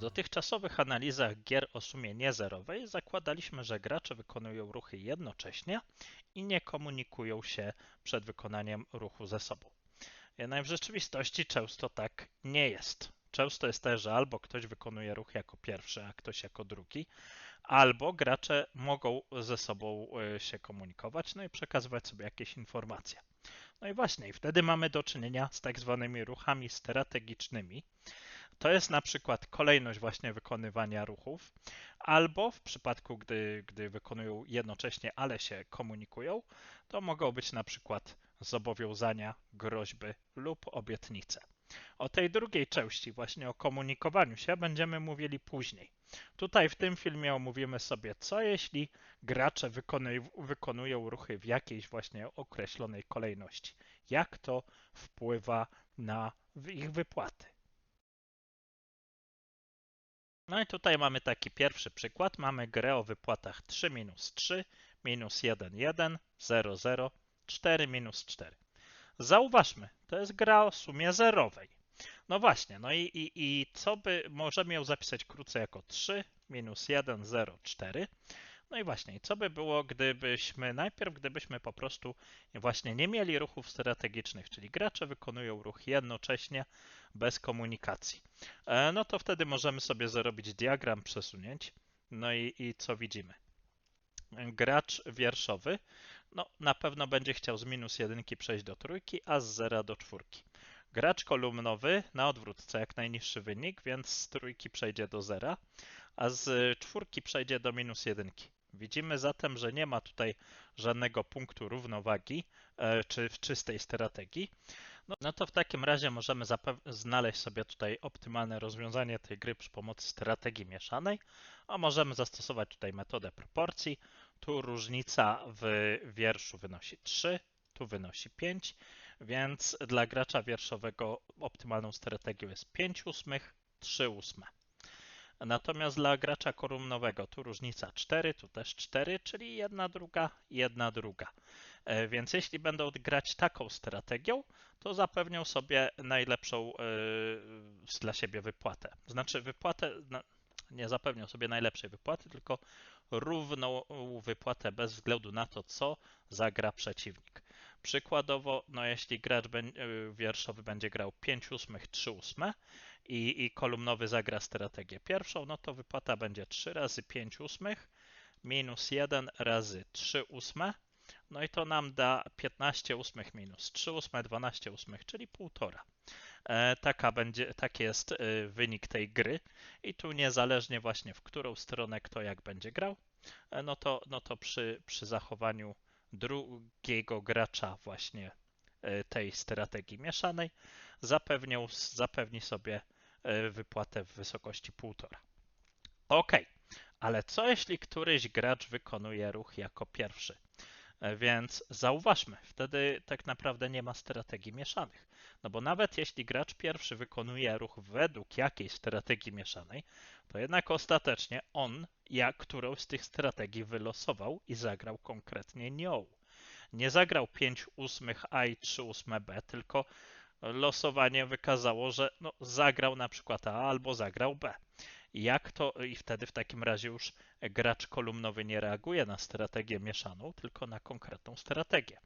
W dotychczasowych analizach gier o sumie niezerowej zakładaliśmy, że gracze wykonują ruchy jednocześnie i nie komunikują się przed wykonaniem ruchu ze sobą. Jednak w rzeczywistości często tak nie jest. Często jest też, że albo ktoś wykonuje ruch jako pierwszy, a ktoś jako drugi, albo gracze mogą ze sobą e, się komunikować, no i przekazywać sobie jakieś informacje. No i właśnie, wtedy mamy do czynienia z tak zwanymi ruchami strategicznymi. To jest na przykład kolejność właśnie wykonywania ruchów, albo w przypadku, gdy, gdy wykonują jednocześnie, ale się komunikują, to mogą być na przykład zobowiązania, groźby lub obietnice. O tej drugiej części, właśnie o komunikowaniu się, będziemy mówili później. Tutaj w tym filmie omówimy sobie, co jeśli gracze wykonują ruchy w jakiejś właśnie określonej kolejności. Jak to wpływa na ich wypłaty. No i tutaj mamy taki pierwszy przykład. Mamy grę o wypłatach 3 minus 3, minus 1, 1, 0, 0, 4 minus 4. Zauważmy, to jest gra o sumie zerowej. No właśnie, no i, i, i co by, możemy ją zapisać krócej jako 3 minus 1, 0, 4. No i właśnie, co by było, gdybyśmy najpierw, gdybyśmy po prostu właśnie nie mieli ruchów strategicznych, czyli gracze wykonują ruch jednocześnie bez komunikacji. E, no to wtedy możemy sobie zrobić diagram przesunięć. No i, i co widzimy? Gracz wierszowy no, na pewno będzie chciał z minus jedynki przejść do trójki, a z zera do czwórki. Gracz kolumnowy na odwrót chce jak najniższy wynik, więc z trójki przejdzie do zera, a z czwórki przejdzie do minus jedynki. Widzimy zatem, że nie ma tutaj żadnego punktu równowagi e, czy w czystej strategii. No, no to w takim razie możemy znaleźć sobie tutaj optymalne rozwiązanie tej gry przy pomocy strategii mieszanej, a możemy zastosować tutaj metodę proporcji. Tu różnica w wierszu wynosi 3, tu wynosi 5, więc dla gracza wierszowego optymalną strategią jest 5 ósmych, 3 ósme. Natomiast dla gracza kolumnowego tu różnica 4, tu też 4, czyli jedna druga, jedna druga. E, więc jeśli będą grać taką strategią, to zapewnią sobie najlepszą yy, dla siebie wypłatę. Znaczy wypłatę, no, nie zapewnią sobie najlepszej wypłaty, tylko równą wypłatę bez względu na to, co zagra przeciwnik. Przykładowo, no jeśli gracz y, wierszowy będzie grał 5 ósmych, 3 ósme i, i kolumnowy zagra strategię pierwszą, no to wypłata będzie 3 razy 5 ósmych minus 1 razy 3 ósme, no i to nam da 15 ósmych minus 3 ósme, 12 ósmych, czyli 1,5. E, taka będzie, taki jest e, wynik tej gry i tu niezależnie właśnie w którą stronę kto jak będzie grał, e, no to, no to przy, przy zachowaniu drugiego gracza właśnie tej strategii mieszanej zapewnią, zapewni sobie wypłatę w wysokości 1,5. Ok, ale co jeśli któryś gracz wykonuje ruch jako pierwszy? Więc zauważmy, wtedy tak naprawdę nie ma strategii mieszanych. No bo nawet jeśli gracz pierwszy wykonuje ruch według jakiejś strategii mieszanej, to jednak ostatecznie on, jak którąś z tych strategii wylosował i zagrał konkretnie nią. Nie zagrał 5 ósmych A i 3 ósme B, tylko losowanie wykazało, że no, zagrał na przykład A albo zagrał B. Jak to i wtedy w takim razie już gracz kolumnowy nie reaguje na strategię mieszaną, tylko na konkretną strategię.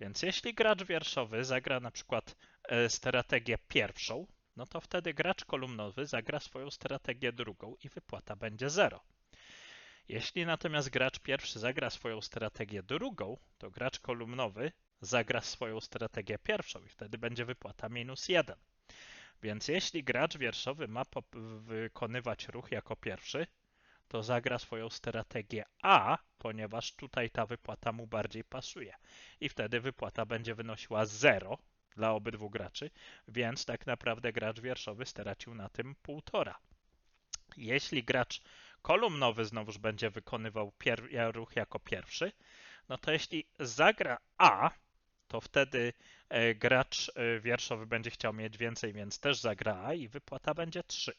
Więc jeśli gracz wierszowy zagra na przykład e, strategię pierwszą, no to wtedy gracz kolumnowy zagra swoją strategię drugą i wypłata będzie 0. Jeśli natomiast gracz pierwszy zagra swoją strategię drugą, to gracz kolumnowy zagra swoją strategię pierwszą i wtedy będzie wypłata minus 1. Więc jeśli gracz wierszowy ma wykonywać ruch jako pierwszy, to zagra swoją strategię A, ponieważ tutaj ta wypłata mu bardziej pasuje. I wtedy wypłata będzie wynosiła 0 dla obydwu graczy, więc tak naprawdę gracz wierszowy stracił na tym 1,5. Jeśli gracz kolumnowy znowuż będzie wykonywał ruch jako pierwszy, no to jeśli zagra A, to wtedy e, gracz e, wierszowy będzie chciał mieć więcej, więc też zagra i wypłata będzie 3.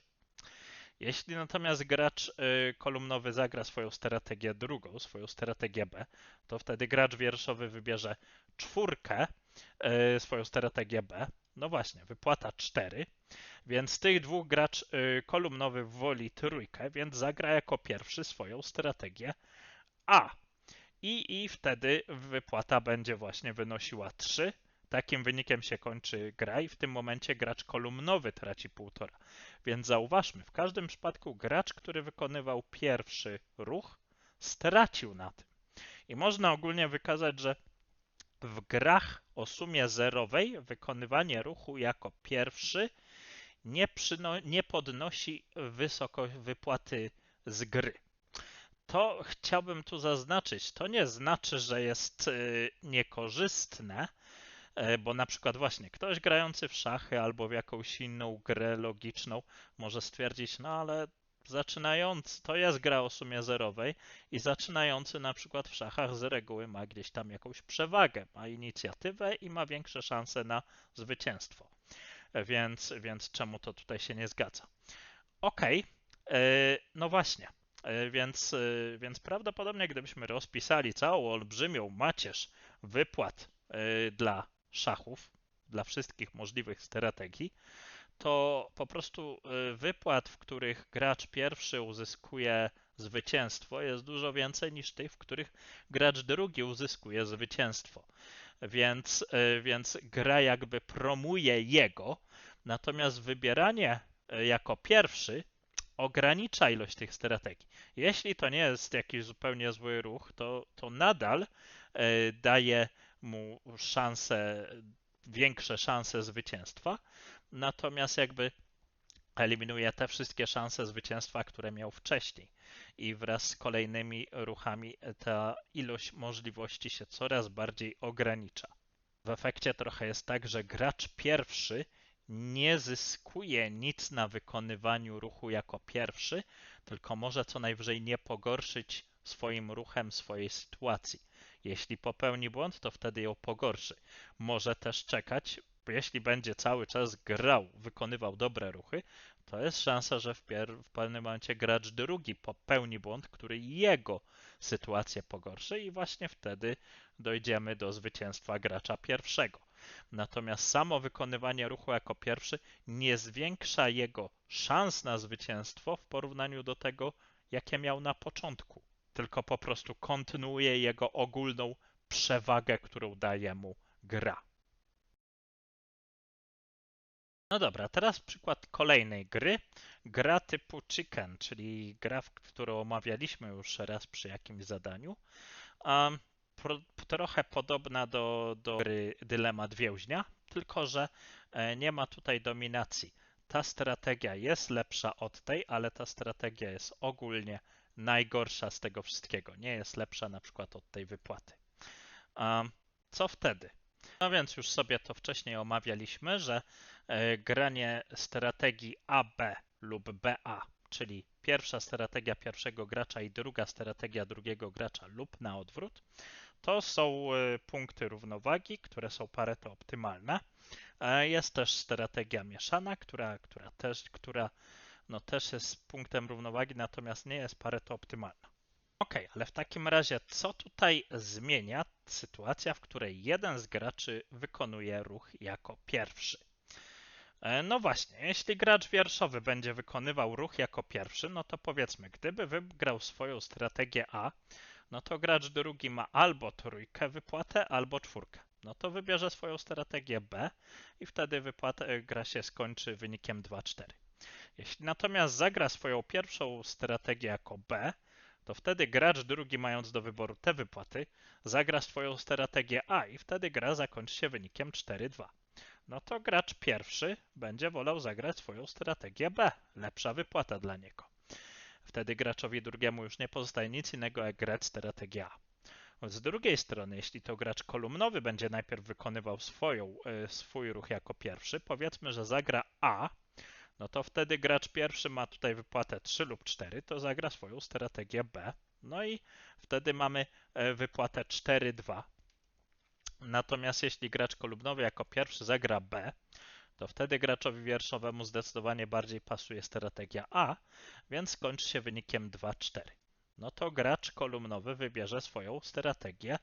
Jeśli natomiast gracz e, kolumnowy zagra swoją strategię drugą, swoją strategię B, to wtedy gracz wierszowy wybierze czwórkę, swoją strategię B, No właśnie, wypłata 4, więc z tych dwóch gracz kolumnowy woli trójkę, więc zagra jako pierwszy swoją strategię A. I, I wtedy wypłata będzie właśnie wynosiła 3. Takim wynikiem się kończy gra i w tym momencie gracz kolumnowy traci 1,5. Więc zauważmy, w każdym przypadku gracz, który wykonywał pierwszy ruch, stracił na tym. I można ogólnie wykazać, że w grach o sumie zerowej wykonywanie ruchu jako pierwszy nie, nie podnosi wysokość wypłaty z gry. To chciałbym tu zaznaczyć. To nie znaczy, że jest y, niekorzystne, y, bo na przykład właśnie ktoś grający w szachy albo w jakąś inną grę logiczną może stwierdzić, no ale zaczynający, to jest gra o sumie zerowej i zaczynający na przykład w szachach z reguły ma gdzieś tam jakąś przewagę, ma inicjatywę i ma większe szanse na zwycięstwo. Więc, więc czemu to tutaj się nie zgadza? Okej, okay. no właśnie. E, więc, e, więc prawdopodobnie gdybyśmy rozpisali całą olbrzymią macierz wypłat e, dla szachów, dla wszystkich możliwych strategii, to po prostu wypłat, w których gracz pierwszy uzyskuje zwycięstwo, jest dużo więcej niż tych, w których gracz drugi uzyskuje zwycięstwo. Więc, więc gra jakby promuje jego, natomiast wybieranie jako pierwszy ogranicza ilość tych strategii. Jeśli to nie jest jakiś zupełnie zły ruch, to, to nadal e, daje mu szansę, większe szanse zwycięstwa, natomiast jakby eliminuje te wszystkie szanse zwycięstwa, które miał wcześniej. I wraz z kolejnymi ruchami ta ilość możliwości się coraz bardziej ogranicza. W efekcie trochę jest tak, że gracz pierwszy nie zyskuje nic na wykonywaniu ruchu jako pierwszy, tylko może co najwyżej nie pogorszyć swoim ruchem swojej sytuacji. Jeśli popełni błąd, to wtedy ją pogorszy. Może też czekać, jeśli będzie cały czas grał, wykonywał dobre ruchy, to jest szansa, że w, pier- w pewnym momencie gracz drugi popełni błąd, który jego sytuację pogorszy i właśnie wtedy dojdziemy do zwycięstwa gracza pierwszego. Natomiast samo wykonywanie ruchu jako pierwszy nie zwiększa jego szans na zwycięstwo w porównaniu do tego, jakie miał na początku, tylko po prostu kontynuuje jego ogólną przewagę, którą daje mu gra. No dobra, teraz przykład kolejnej gry. Gra typu Chicken, czyli gra, którą omawialiśmy już raz przy jakimś zadaniu. Pro, trochę podobna do, do gry Dylemat Więźnia, tylko że e, nie ma tutaj dominacji. Ta strategia jest lepsza od tej, ale ta strategia jest ogólnie najgorsza z tego wszystkiego. Nie jest lepsza na przykład od tej wypłaty. Co wtedy? No więc już sobie to wcześniej omawialiśmy, że e, granie strategii AB lub BA, czyli pierwsza strategia pierwszego gracza i druga strategia drugiego gracza lub na odwrót, to są e, punkty równowagi, które są pareto optymalne. E, jest też strategia mieszana, która, która, też, która no, też jest punktem równowagi, natomiast nie jest pareto optymalna. Ok, ale w takim razie co tutaj zmienia sytuacja, w której jeden z graczy wykonuje ruch jako pierwszy? E, no właśnie, jeśli gracz wierszowy będzie wykonywał ruch jako pierwszy, no to powiedzmy, gdyby wygrał swoją strategię A, no to gracz drugi ma albo trójkę wypłatę, albo czwórkę. No to wybierze swoją strategię B i wtedy wypłata, e, gra się skończy wynikiem 2-4. Jeśli natomiast zagra swoją pierwszą strategię jako B, to wtedy gracz drugi, mając do wyboru te wypłaty, zagra swoją strategię A i wtedy gra zakończy się wynikiem 4-2. No to gracz pierwszy będzie wolał zagrać swoją strategię B. Lepsza wypłata dla niego. Wtedy graczowi drugiemu już nie pozostaje nic innego jak grać strategię A. Z drugiej strony, jeśli to gracz kolumnowy będzie najpierw wykonywał swoją, e, swój ruch jako pierwszy, powiedzmy, że zagra A, no to wtedy gracz pierwszy ma tutaj wypłatę 3 lub 4, to zagra swoją strategię B. No i wtedy mamy e, wypłatę 4-2. Natomiast jeśli gracz kolumnowy jako pierwszy zagra B, to wtedy graczowi wierszowemu zdecydowanie bardziej pasuje strategia A, więc skończy się wynikiem 2-4. No to gracz kolumnowy wybierze swoją strategię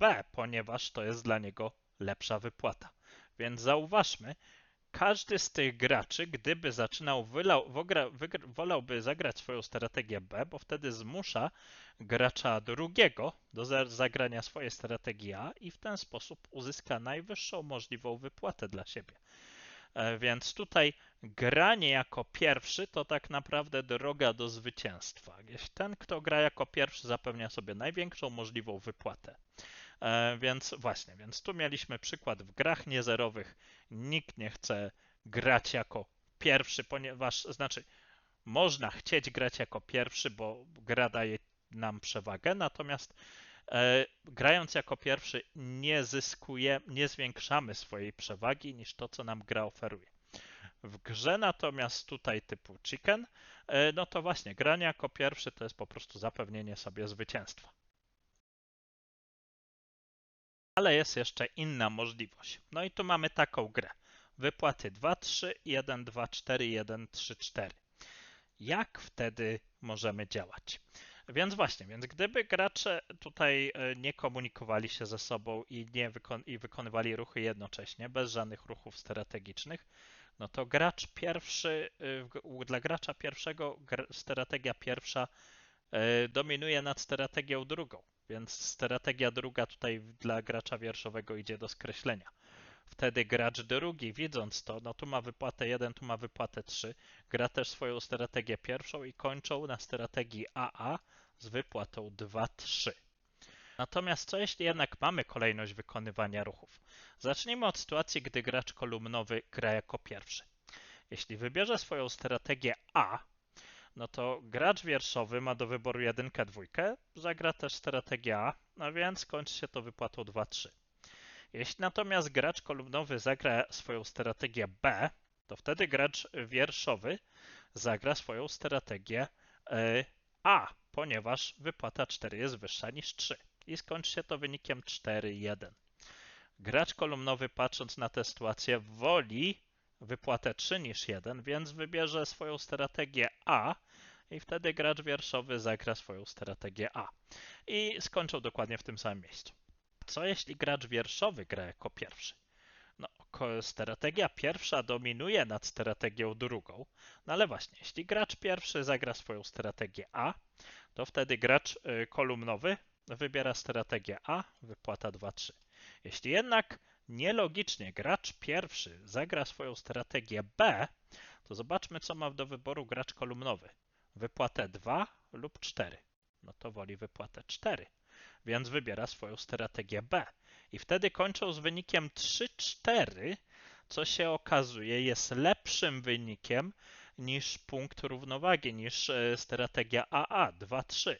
B, ponieważ to jest dla niego lepsza wypłata. Więc zauważmy, każdy z tych graczy, gdyby zaczynał, wylał, wogra, wolałby zagrać swoją strategię B, bo wtedy zmusza gracza drugiego do za- zagrania swojej strategii A i w ten sposób uzyska najwyższą możliwą wypłatę dla siebie. E, Więc tutaj granie jako pierwszy to tak naprawdę droga do zwycięstwa. Ten, kto gra jako pierwszy, zapewnia sobie największą możliwą wypłatę. E, Więc właśnie, więc tu mieliśmy przykład w grach niezerowych. Nikt nie chce grać jako pierwszy, ponieważ znaczy można chcieć grać jako pierwszy, bo gra daje nam przewagę, natomiast grając jako pierwszy nie zyskuje, nie zwiększamy swojej przewagi niż to, co nam gra oferuje. W grze natomiast tutaj typu chicken, e, no to właśnie granie jako pierwszy to jest po prostu zapewnienie sobie zwycięstwa. Ale jest jeszcze inna możliwość. No i tu mamy taką grę. Wypłaty 2, 3, 1, 2, 4, 1, 3, 4. Jak wtedy możemy działać? Więc właśnie, więc gdyby gracze tutaj e, nie komunikowali się ze sobą i nie wykon- i wykonywali ruchy jednocześnie, bez żadnych ruchów strategicznych, no to gracz pierwszy, u- dla gracza pierwszego strategia pierwsza y, dominuje nad strategią drugą, więc strategia druga tutaj dla gracza wierszowego idzie do skreślenia. Wtedy gracz drugi, widząc to, no tu ma wypłatę 1, tu ma wypłatę 3, gra też swoją strategię pierwszą i kończą na strategii AA z wypłatą 2-3. Natomiast co jeśli jednak mamy kolejność wykonywania ruchów? Zacznijmy od sytuacji, gdy gracz kolumnowy gra jako pierwszy. Jeśli wybierze swoją strategię A, no to gracz wierszowy ma do wyboru jedynkę, dwójkę, zagra też strategię A, no więc kończy się to wypłatą 2-3. Jeśli natomiast gracz kolumnowy zagra swoją strategię B, to wtedy gracz wierszowy zagra swoją strategię e, A, ponieważ wypłata 4 jest wyższa niż 3 i skończy się to wynikiem 4-1. Gracz kolumnowy, patrząc na tę sytuację, woli wypłatę 3 niż 1, więc wybierze swoją strategię A i wtedy gracz wierszowy zagra swoją strategię A. I skończą dokładnie w tym samym miejscu. Co jeśli gracz wierszowy gra jako pierwszy? No, strategia pierwsza dominuje nad strategią drugą, no ale właśnie, jeśli gracz pierwszy zagra swoją strategię A, to wtedy gracz y, kolumnowy wybiera strategię A, wypłata 2-3. Jeśli jednak nielogicznie gracz pierwszy zagra swoją strategię B, to zobaczmy, co ma do wyboru gracz kolumnowy. Wypłatę 2 lub 4. No to woli wypłatę 4, więc wybiera swoją strategię B. I wtedy kończą z wynikiem 3-4, co się okazuje jest lepszym wynikiem niż punkt równowagi, niż e, strategia AA 2-3.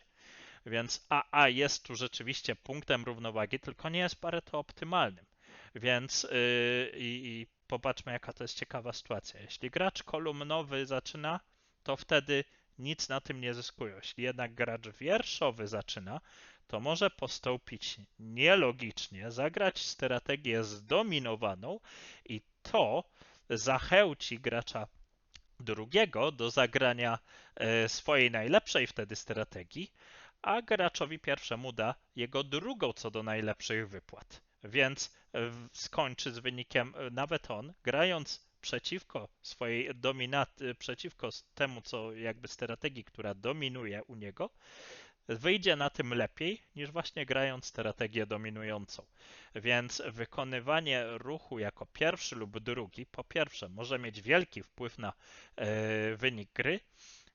Więc AA jest tu rzeczywiście punktem równowagi, tylko nie jest pareto optymalnym. Więc yy, i, popatrzmy, jaka to jest ciekawa sytuacja. Jeśli gracz kolumnowy zaczyna, to wtedy nic na tym nie zyskuje. Jeśli jednak gracz wierszowy zaczyna, to może postąpić nielogicznie, zagrać strategię zdominowaną i to zachęci gracza drugiego do zagrania e, swojej najlepszej wtedy strategii, a graczowi pierwszemu da jego drugą co do najlepszych wypłat. Więc e, skończy z wynikiem e, nawet on, grając przeciwko swojej dominaty, przeciwko temu, co jakby strategii, która dominuje u niego, wyjdzie na tym lepiej niż właśnie grając strategię dominującą. Więc wykonywanie ruchu jako pierwszy lub drugi, po pierwsze, może mieć wielki wpływ na e, wynik gry,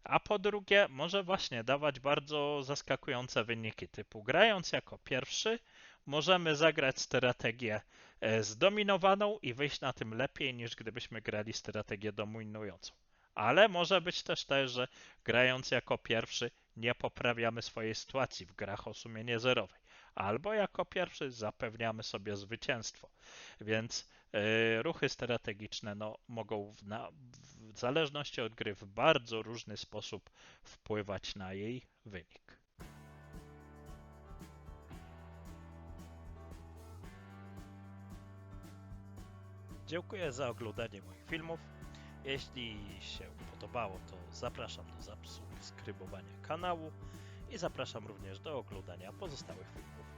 a po drugie, może właśnie dawać bardzo zaskakujące wyniki, typu grając jako pierwszy, możemy zagrać strategię e, zdominowaną i wyjść na tym lepiej niż gdybyśmy grali strategię dominującą. Ale może być też tak, że grając jako pierwszy nie poprawiamy swojej sytuacji w grach o sumienie zerowej. Albo jako pierwszy zapewniamy sobie zwycięstwo. Więc e, ruchy strategiczne no, mogą w, na, w zależności od gry w bardzo różny sposób wpływać na jej wynik. Dziękuję za oglądanie moich filmów. Jeśli się podobało, to zapraszam do subskrybowania kanału i zapraszam również do oglądania pozostałych filmów